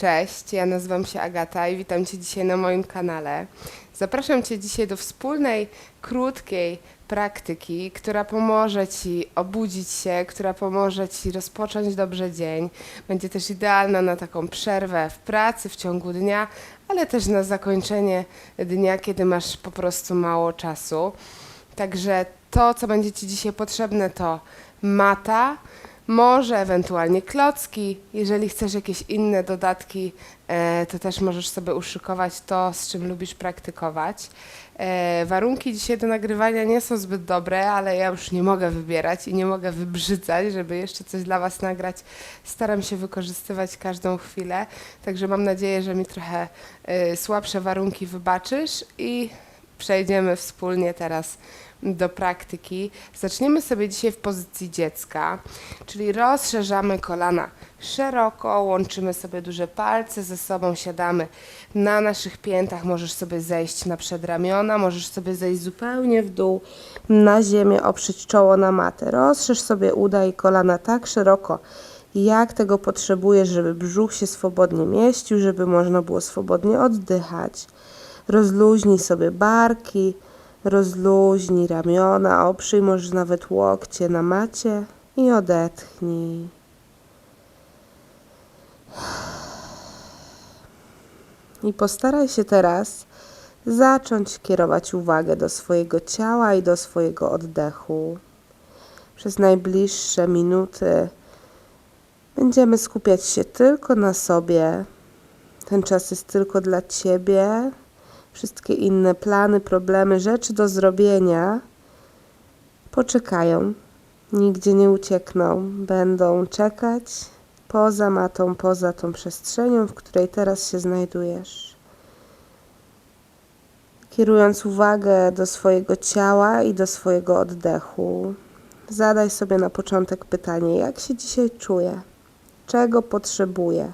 Cześć, ja nazywam się Agata i witam Cię dzisiaj na moim kanale. Zapraszam Cię dzisiaj do wspólnej, krótkiej praktyki, która pomoże Ci obudzić się, która pomoże Ci rozpocząć dobrze dzień. Będzie też idealna na taką przerwę w pracy w ciągu dnia, ale też na zakończenie dnia, kiedy masz po prostu mało czasu. Także to, co będzie Ci dzisiaj potrzebne, to mata, może ewentualnie klocki. Jeżeli chcesz jakieś inne dodatki, e, to też możesz sobie uszykować to, z czym lubisz praktykować. E, warunki dzisiaj do nagrywania nie są zbyt dobre, ale ja już nie mogę wybierać i nie mogę wybrzydzać, żeby jeszcze coś dla Was nagrać. Staram się wykorzystywać każdą chwilę, także mam nadzieję, że mi trochę e, słabsze warunki wybaczysz i przejdziemy wspólnie teraz do praktyki. Zaczniemy sobie dzisiaj w pozycji dziecka, czyli rozszerzamy kolana szeroko, łączymy sobie duże palce ze sobą, siadamy na naszych piętach, możesz sobie zejść na przedramiona, możesz sobie zejść zupełnie w dół, na ziemię, oprzeć czoło na matę. Rozszerz sobie uda i kolana tak szeroko, jak tego potrzebujesz, żeby brzuch się swobodnie mieścił, żeby można było swobodnie oddychać. Rozluźnij sobie barki, rozluźnij ramiona, oprzyj może nawet łokcie na macie i odetchnij. I postaraj się teraz zacząć kierować uwagę do swojego ciała i do swojego oddechu. Przez najbliższe minuty będziemy skupiać się tylko na sobie. Ten czas jest tylko dla ciebie. Wszystkie inne plany, problemy, rzeczy do zrobienia poczekają. Nigdzie nie uciekną. Będą czekać poza matą, poza tą przestrzenią, w której teraz się znajdujesz. Kierując uwagę do swojego ciała i do swojego oddechu, zadaj sobie na początek pytanie: jak się dzisiaj czuję? Czego potrzebuję?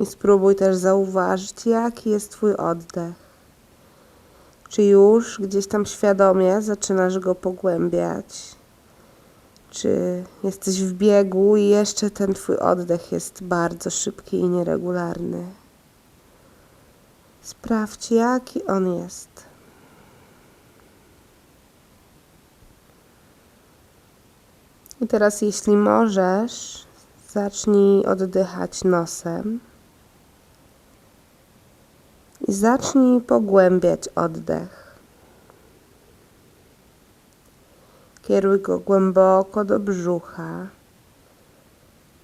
I spróbuj też zauważyć, jaki jest Twój oddech. Czy już gdzieś tam świadomie zaczynasz go pogłębiać? Czy jesteś w biegu i jeszcze ten Twój oddech jest bardzo szybki i nieregularny? Sprawdź, jaki on jest. I teraz, jeśli możesz, zacznij oddychać nosem. I zacznij pogłębiać oddech. Kieruj go głęboko do brzucha.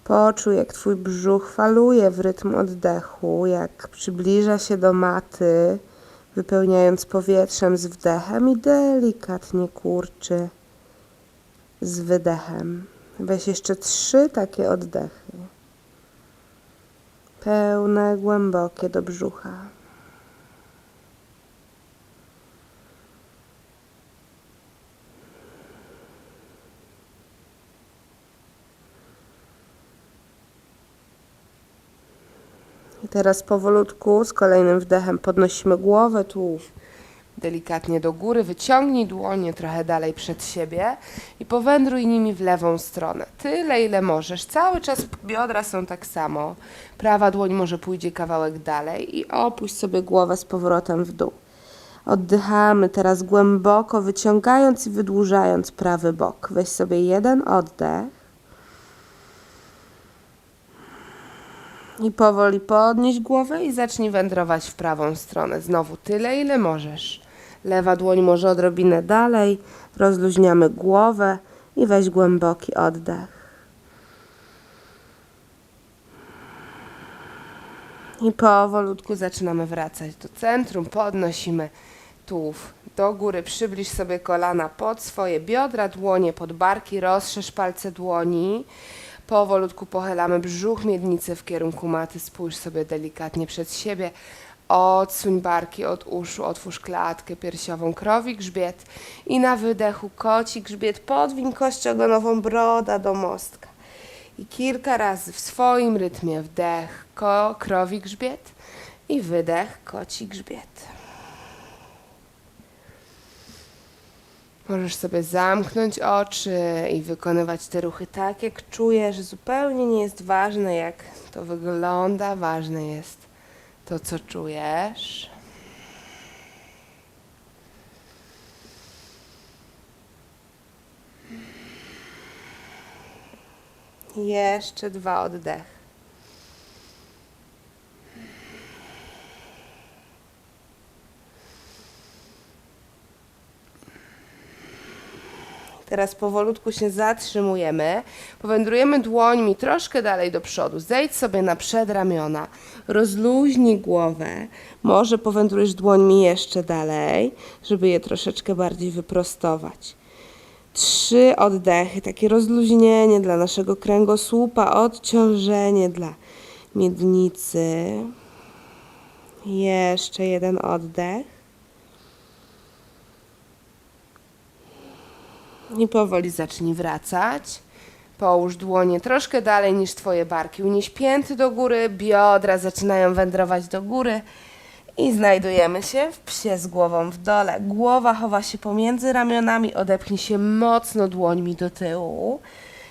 Poczuj, jak Twój brzuch faluje w rytm oddechu, jak przybliża się do maty, wypełniając powietrzem z wdechem i delikatnie kurczy z wydechem. Weź jeszcze trzy takie oddechy. Pełne, głębokie do brzucha. Teraz powolutku z kolejnym wdechem podnosimy głowę, tułów delikatnie do góry, wyciągnij dłonie trochę dalej przed siebie i powędruj nimi w lewą stronę. Tyle, ile możesz. Cały czas biodra są tak samo. Prawa dłoń może pójdzie kawałek dalej i opuść sobie głowę z powrotem w dół. Oddychamy teraz głęboko, wyciągając i wydłużając prawy bok. Weź sobie jeden oddech. I powoli podnieś głowę i zacznij wędrować w prawą stronę. Znowu tyle, ile możesz. Lewa dłoń może odrobinę dalej. Rozluźniamy głowę i weź głęboki oddech. I powolutku zaczynamy wracać do centrum. Podnosimy tułów do góry. Przybliż sobie kolana pod swoje biodra, dłonie pod barki. Rozszerz palce dłoni. Powolutku pochylamy brzuch miednicy w kierunku maty. Spójrz sobie delikatnie przed siebie. Odsuń barki od uszu, otwórz klatkę piersiową, krowi grzbiet i na wydechu koci grzbiet, podwiń kość ogonową, broda do mostka. I kilka razy w swoim rytmie wdech, ko, krowi grzbiet i wydech, koci grzbiet. Możesz sobie zamknąć oczy i wykonywać te ruchy tak, jak czujesz. Zupełnie nie jest ważne, jak to wygląda, ważne jest to, co czujesz. Jeszcze dwa oddechy. Teraz powolutku się zatrzymujemy. Powędrujemy dłońmi troszkę dalej do przodu. Zejdź sobie na przedramiona. Rozluźnij głowę. Może powędrujesz dłońmi jeszcze dalej, żeby je troszeczkę bardziej wyprostować. Trzy oddechy, takie rozluźnienie dla naszego kręgosłupa, odciążenie dla miednicy. Jeszcze jeden oddech. I powoli zacznij wracać. Połóż dłonie troszkę dalej niż twoje barki. Unieś pięty do góry, biodra zaczynają wędrować do góry. I znajdujemy się w psie z głową w dole. Głowa chowa się pomiędzy ramionami, odepchnij się mocno dłońmi do tyłu.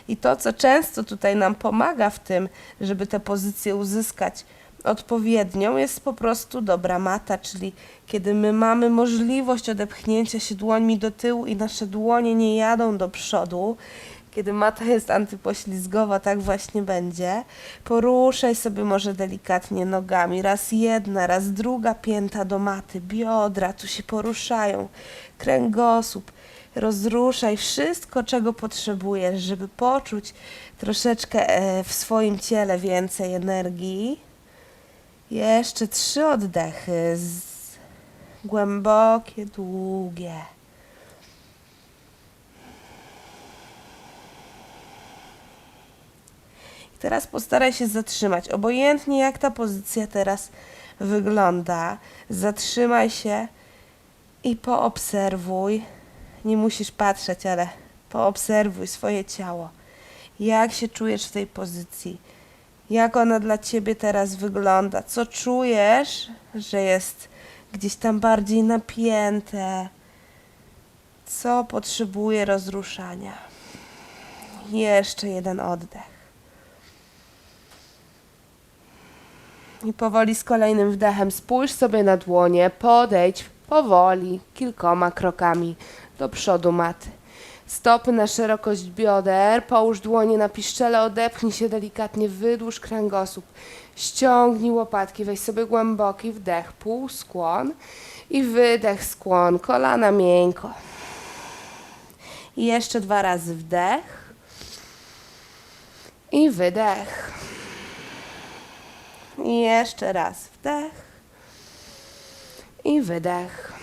I to, co często tutaj nam pomaga w tym, żeby tę pozycję uzyskać odpowiednią, jest po prostu dobra mata, czyli kiedy my mamy możliwość odepchnięcia się dłońmi do tyłu i nasze dłonie nie jadą do przodu, kiedy mata jest antypoślizgowa, tak właśnie będzie. Poruszaj sobie może delikatnie nogami. Raz jedna, raz druga pięta do maty. Biodra tu się poruszają. Kręgosłup. Rozruszaj wszystko, czego potrzebujesz, żeby poczuć troszeczkę e, w swoim ciele więcej energii. Jeszcze trzy oddechy. Z... Głębokie, długie. I teraz postaraj się zatrzymać. Obojętnie jak ta pozycja teraz wygląda, zatrzymaj się i poobserwuj. Nie musisz patrzeć, ale poobserwuj swoje ciało. Jak się czujesz w tej pozycji? Jak ona dla ciebie teraz wygląda? Co czujesz, że jest gdzieś tam bardziej napięte? Co potrzebuje rozruszania? Jeszcze jeden oddech. I powoli z kolejnym wdechem spójrz sobie na dłonie, podejdź powoli, kilkoma krokami do przodu maty. Stopy na szerokość bioder, połóż dłonie na piszczele, odepchnij się delikatnie, wydłuż kręgosłup. Ściągnij łopatki, weź sobie głęboki wdech, półskłon i wydech, skłon, kolana miękko. I jeszcze dwa razy wdech i wydech. I jeszcze raz wdech i wydech.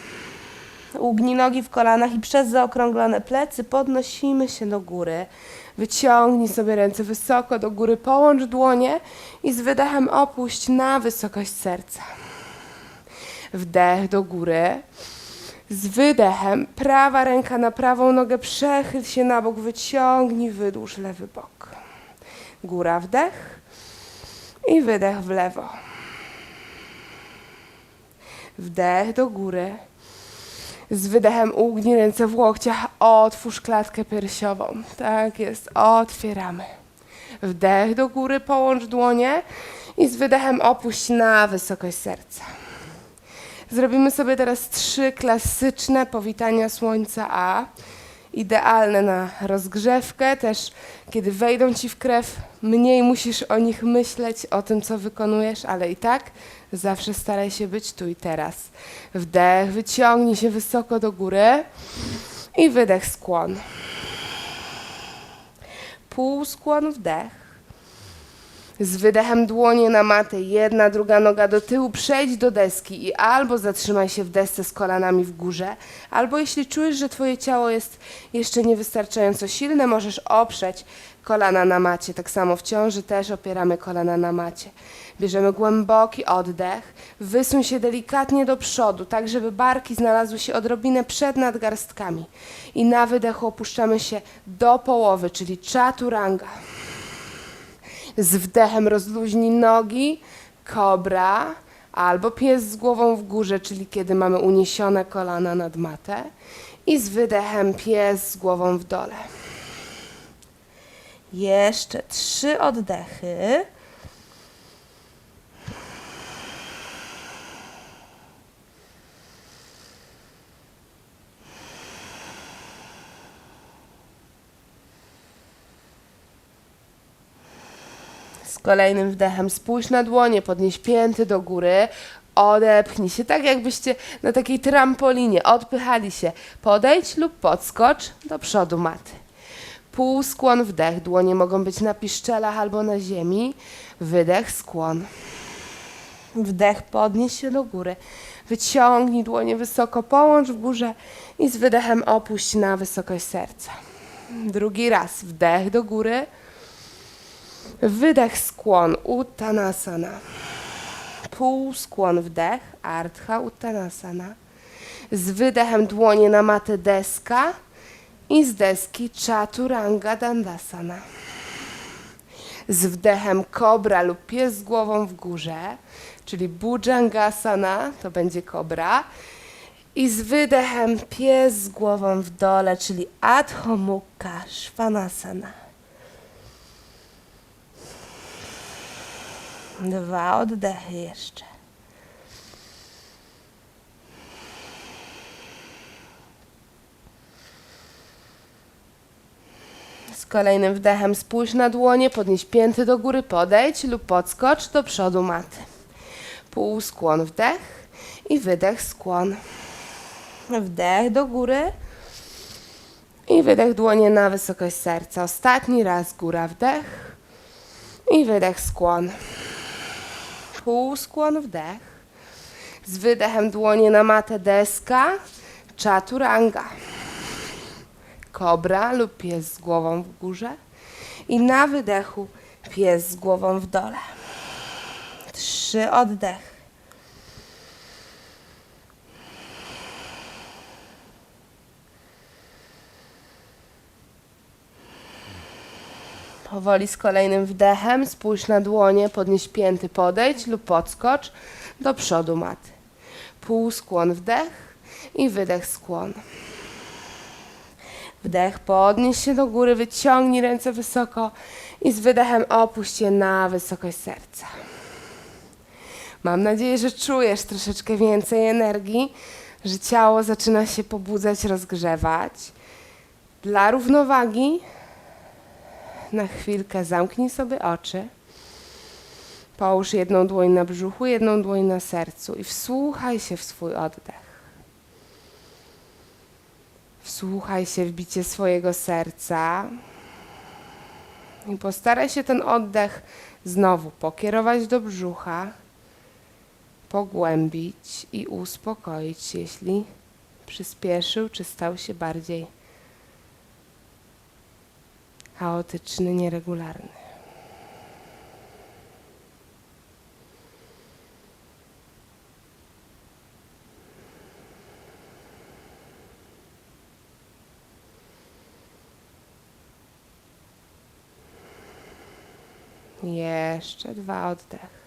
Ugnij nogi w kolanach i przez zaokrąglone plecy podnosimy się do góry. Wyciągnij sobie ręce wysoko do góry, połącz dłonie i z wydechem opuść na wysokość serca. Wdech do góry. Z wydechem prawa ręka na prawą nogę, przechyl się na bok, wyciągnij, wydłuż lewy bok. Góra wdech i wydech w lewo. Wdech do góry. Z wydechem ugnij ręce w łokciach, otwórz klatkę piersiową. Tak jest, otwieramy. Wdech do góry, połącz dłonie i z wydechem opuść na wysokość serca. Zrobimy sobie teraz trzy klasyczne powitania słońca A. Idealne na rozgrzewkę, też kiedy wejdą ci w krew, mniej musisz o nich myśleć, o tym, co wykonujesz, ale i tak zawsze staraj się być tu i teraz. Wdech, wyciągnij się wysoko do góry i wydech, skłon. Półskłon, wdech. Z wydechem dłonie na matę, jedna, druga noga do tyłu, przejdź do deski i albo zatrzymaj się w desce z kolanami w górze, albo jeśli czujesz, że twoje ciało jest jeszcze niewystarczająco silne, możesz oprzeć kolana na macie. Tak samo w ciąży też opieramy kolana na macie. Bierzemy głęboki oddech, wysuń się delikatnie do przodu, tak żeby barki znalazły się odrobinę przed nadgarstkami. I na wydechu opuszczamy się do połowy, czyli chaturanga. Z wdechem rozluźnij nogi, kobra, albo pies z głową w górze, czyli kiedy mamy uniesione kolana nad matę. I z wydechem pies z głową w dole. Jeszcze trzy oddechy. Kolejnym wdechem spójrz na dłonie, podnieś pięty do góry, odepchnij się, tak jakbyście na takiej trampolinie odpychali się. Podejdź lub podskocz do przodu maty. Półskłon, wdech, dłonie mogą być na piszczelach albo na ziemi. Wydech, skłon. Wdech, podnieś się do góry. Wyciągnij dłonie wysoko, połącz w górze i z wydechem opuść na wysokość serca. Drugi raz, wdech do góry. Wydech, skłon, uttanasana. Półskłon, wdech, ardha, uttanasana. Z wydechem dłonie na matę deska i z deski chaturanga dandasana. Z wdechem kobra lub pies z głową w górze, czyli bhujangasana, to będzie kobra. I z wydechem pies z głową w dole, czyli adho mukha Dwa oddechy jeszcze. Z kolejnym wdechem spójrz na dłonie, podnieś pięty do góry, podejdź lub podskocz do przodu maty. Półskłon, wdech i wydech, skłon. Wdech do góry i wydech dłonie na wysokość serca. Ostatni raz góra, wdech i wydech, skłon. Półskłon, wdech. Z wydechem dłonie na matę deska, chaturanga. Kobra lub pies z głową w górze. I na wydechu pies z głową w dole. Trzy oddechy. Powoli z kolejnym wdechem spójrz na dłonie, podnieś pięty, podejdź lub podskocz do przodu maty. Półskłon, wdech i wydech, skłon. Wdech, podnieś się do góry, wyciągnij ręce wysoko i z wydechem opuść je na wysokość serca. Mam nadzieję, że czujesz troszeczkę więcej energii, że ciało zaczyna się pobudzać, rozgrzewać. Dla równowagi na chwilkę zamknij sobie oczy. Połóż jedną dłoń na brzuchu, jedną dłoń na sercu i wsłuchaj się w swój oddech. Wsłuchaj się w bicie swojego serca i postaraj się ten oddech znowu pokierować do brzucha, pogłębić i uspokoić, jeśli przyspieszył czy stał się bardziej chaotyczny, nieregularny. Jeszcze dwa oddechy.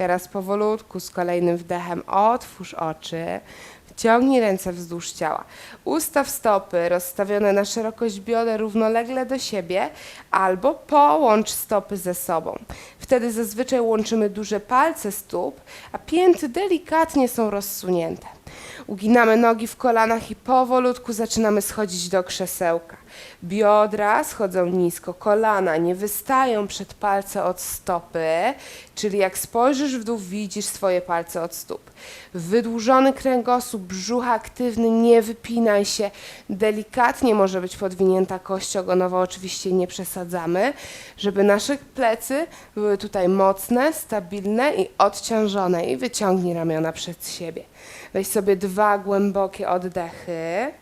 Teraz powolutku z kolejnym wdechem otwórz oczy, wciągnij ręce wzdłuż ciała. Ustaw stopy rozstawione na szerokość bioder równolegle do siebie albo połącz stopy ze sobą. Wtedy zazwyczaj łączymy duże palce stóp, a pięty delikatnie są rozsunięte. Uginamy nogi w kolanach i powolutku zaczynamy schodzić do krzesełka. Biodra schodzą nisko, kolana nie wystają przed palce od stopy, czyli jak spojrzysz w dół, widzisz swoje palce od stóp. Wydłużony kręgosłup, brzuch aktywny, nie wypinaj się. Delikatnie może być podwinięta kość ogonowa, oczywiście nie przesadzamy, żeby nasze plecy były tutaj mocne, stabilne i odciążone. I wyciągnij ramiona przed siebie. Weź sobie dwa głębokie oddechy.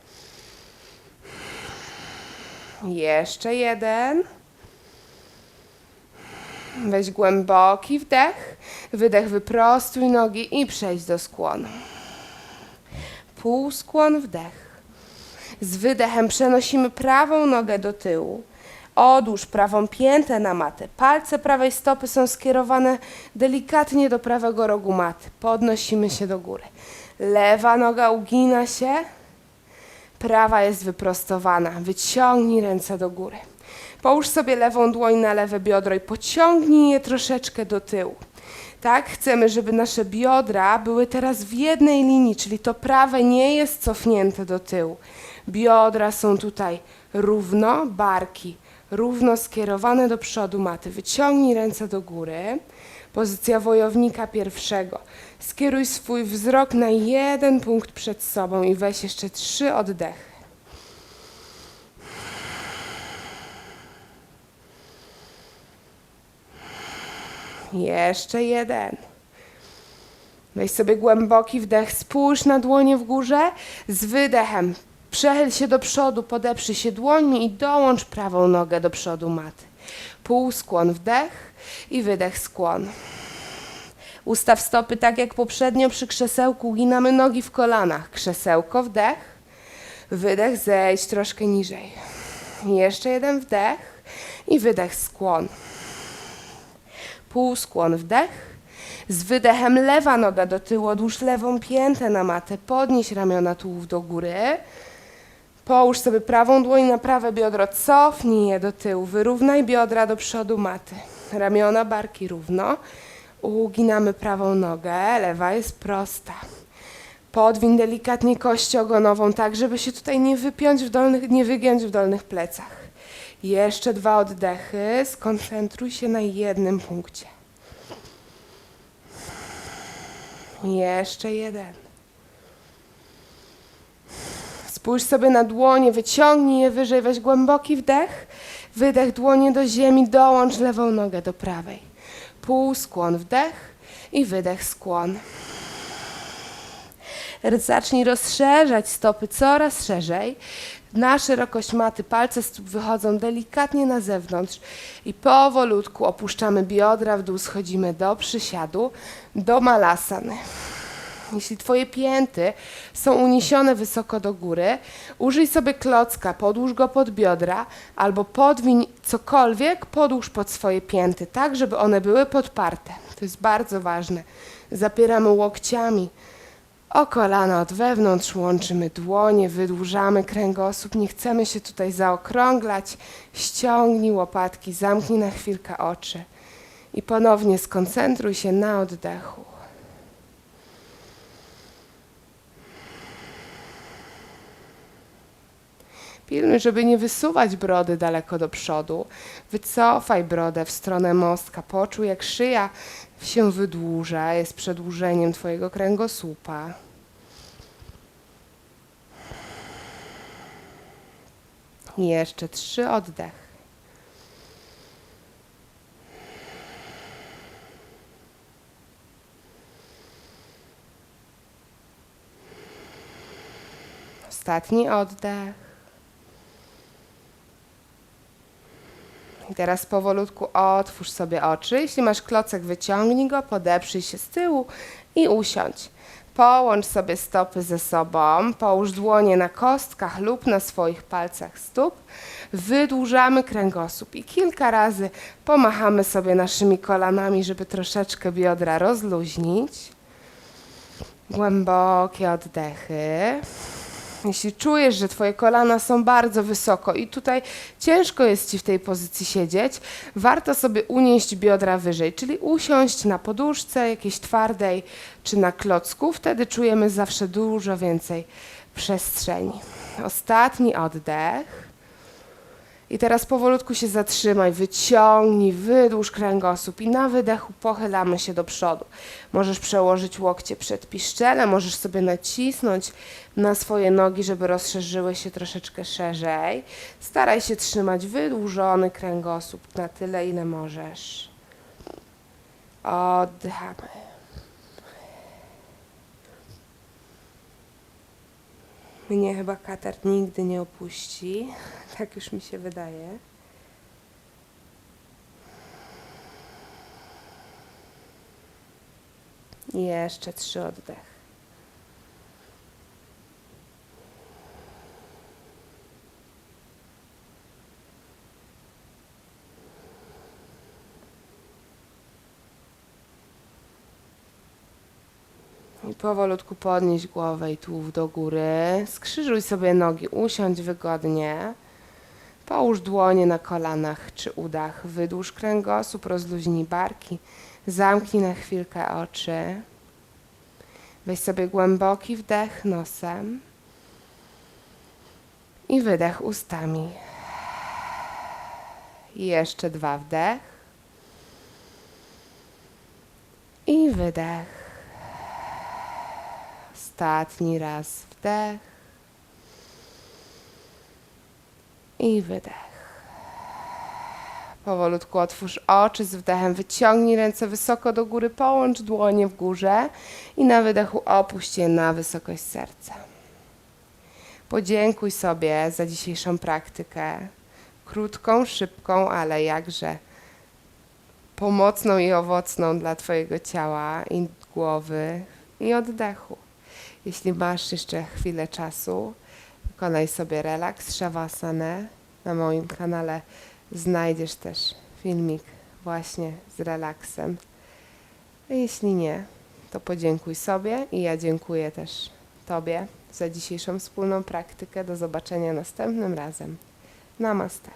Jeszcze jeden. Weź głęboki wdech, wydech, wyprostuj nogi i przejdź do skłonu. Półskłon, wdech. Z wydechem przenosimy prawą nogę do tyłu, Odłóż prawą piętę na matę. Palce prawej stopy są skierowane delikatnie do prawego rogu maty. Podnosimy się do góry. Lewa noga ugina się, prawa jest wyprostowana. Wyciągnij ręce do góry. Połóż sobie lewą dłoń na lewe biodro i pociągnij je troszeczkę do tyłu. Tak, chcemy, żeby nasze biodra były teraz w jednej linii, czyli to prawe nie jest cofnięte do tyłu. Biodra są tutaj równo, barki równo skierowane do przodu maty. Wyciągnij ręce do góry. Pozycja wojownika pierwszego. Skieruj swój wzrok na jeden punkt przed sobą i weź jeszcze trzy oddechy. Jeszcze jeden. Weź sobie głęboki wdech, spójrz na dłonie w górze z wydechem. Przechyl się do przodu, podeprzyj się dłońmi i dołącz prawą nogę do przodu maty. Półskłon wdech i wydech skłon. Ustaw stopy tak jak poprzednio przy krzesełku, uginamy nogi w kolanach. Krzesełko wdech, wydech zejdź troszkę niżej. Jeszcze jeden wdech i wydech skłon. Półskłon wdech. Z wydechem lewa noga do tyłu, odłóż lewą piętę na matę, podnieś ramiona tułów do góry. Połóż sobie prawą dłoń na prawe biodro, cofnij je do tyłu, wyrównaj biodra do przodu maty. Ramiona, barki równo. Uginamy prawą nogę, lewa jest prosta. Podwiń delikatnie kość ogonową, tak żeby się tutaj nie wypiąć w dolnych, nie wygiąć w dolnych plecach. Jeszcze dwa oddechy, skoncentruj się na jednym punkcie. Jeszcze jeden. Spójrz sobie na dłonie, wyciągnij je wyżej, weź głęboki wdech, wydech dłonie do ziemi, dołącz lewą nogę do prawej. Półskłon wdech i wydech skłon. Zacznij rozszerzać stopy coraz szerzej. Na szerokość maty palce stóp wychodzą delikatnie na zewnątrz i powolutku opuszczamy biodra w dół, schodzimy do przysiadu, do malasany. Jeśli Twoje pięty są uniesione wysoko do góry, użyj sobie klocka, podłóż go pod biodra albo podwiń cokolwiek, podłóż pod swoje pięty, tak żeby one były podparte. To jest bardzo ważne. Zapieramy łokciami o kolana od wewnątrz, łączymy dłonie, wydłużamy kręgosłup. Nie chcemy się tutaj zaokrąglać. Ściągnij łopatki, zamknij na chwilkę oczy i ponownie skoncentruj się na oddechu. Pilnuj, żeby nie wysuwać brody daleko do przodu. Wycofaj brodę w stronę mostka. Poczuj, jak szyja się wydłuża, jest przedłużeniem Twojego kręgosłupa. Jeszcze trzy oddechy. Ostatni oddech. I teraz powolutku otwórz sobie oczy. Jeśli masz klocek, wyciągnij go, podeprzyj się z tyłu i usiądź. Połącz sobie stopy ze sobą, połóż dłonie na kostkach lub na swoich palcach stóp. Wydłużamy kręgosłup i kilka razy pomachamy sobie naszymi kolanami, żeby troszeczkę biodra rozluźnić. Głębokie oddechy. Jeśli czujesz, że twoje kolana są bardzo wysoko i tutaj ciężko jest ci w tej pozycji siedzieć, warto sobie unieść biodra wyżej, czyli usiąść na poduszce jakiejś twardej czy na klocku. Wtedy czujemy zawsze dużo więcej przestrzeni. Ostatni oddech. I teraz powolutku się zatrzymaj, wyciągnij, wydłuż kręgosłup i na wydechu pochylamy się do przodu. Możesz przełożyć łokcie przed piszczelem, możesz sobie nacisnąć na swoje nogi, żeby rozszerzyły się troszeczkę szerzej. Staraj się trzymać wydłużony kręgosłup na tyle, ile możesz. Oddychamy. Mnie chyba katar nigdy nie opuści. Tak już mi się wydaje. Jeszcze trzy oddechy. Powolutku podnieś głowę i tułów do góry. Skrzyżuj sobie nogi, usiądź wygodnie. Połóż dłonie na kolanach czy udach. Wydłuż kręgosłup, rozluźnij barki. Zamknij na chwilkę oczy. Weź sobie głęboki wdech nosem i wydech ustami. I jeszcze dwa wdech i wydech. Ostatni raz wdech i wydech. Powolutku otwórz oczy z wdechem, wyciągnij ręce wysoko do góry, połącz dłonie w górze i na wydechu opuść je na wysokość serca. Podziękuj sobie za dzisiejszą praktykę. Krótką, szybką, ale jakże pomocną i owocną dla Twojego ciała i głowy i oddechu. Jeśli masz jeszcze chwilę czasu, wykonaj sobie relaks, shavasana. Na moim kanale znajdziesz też filmik właśnie z relaksem. A jeśli nie, to podziękuj sobie i ja dziękuję też Tobie za dzisiejszą wspólną praktykę. Do zobaczenia następnym razem. Namaste.